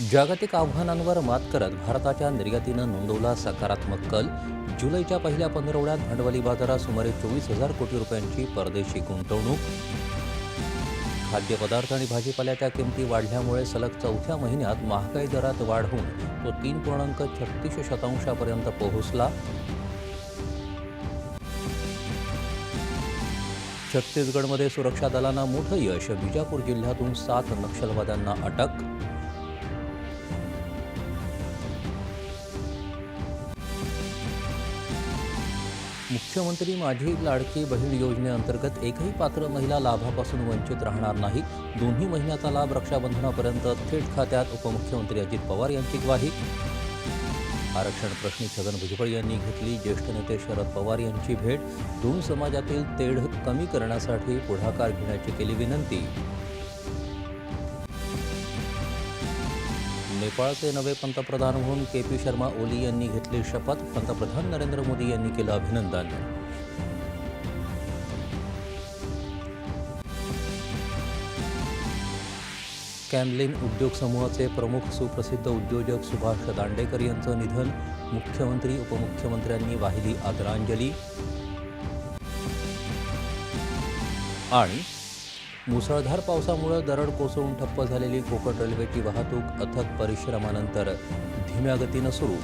जागतिक आव्हानांवर मात करत भारताच्या निर्यातीनं नोंदवला सकारात्मक कल. जुलैच्या पहिल्या पंधरवड्यात भांडवली बाजारात सुमारे चोवीस हजार कोटी रुपयांची परदेशी गुंतवणूक. खाद्यपदार्थ आणि भाजीपाल्याच्या किमती वाढल्यामुळे सलग चौथ्या महिन्यात महागाई दरात वाढ होऊन तो तीन पूर्णांक छत्तीस शतांशापर्यंत पोहोचला. छत्तीसगडमध्ये सुरक्षा दलांना मोठं यश. बिजापूर जिल्ह्यातून सात नक्षलवाद्यांना अटक. मुख्यमंत्री माझी लाडकी बहीण योजनेअंतर्गत एकही पात्र महिला लाभापासून वंचित राहणार नाही. दोन्ही महिन्याचा लाभ रक्षाबंधनापर्यंत थेट खात्यात उपमुख्यमंत्री अजित पवार यांची ग्वाही. आरक्षण प्रश्नी छगन भुजबळ यांनी घेतली ज्येष्ठ नेते शरद पवार यांची भेट. दोन समाजातील तेढ कमी करण्यासाठी पुढाकार घेण्याची केली विनंती. नेपाळचे नवे पंतप्रधान म्हणून के पी शर्मा ओली यांनी घेतली शपथ. पंतप्रधान नरेंद्र मोदी यांनी केलं अभिनंदन. कॅमलिन उद्योग समूहाचे प्रमुख सुप्रसिद्ध उद्योजक सुभाष दांडेकर यांचं निधन. मुख्यमंत्री उपमुख्यमंत्र्यांनी वाहिली आदरांजली. आणि मुसळधार पावसामुळे दरड कोसळून ठप्प झालेली कोकण रेल्वेची वाहतूक अथक परिश्रमानंतर धीम्या गतीनं सुरू.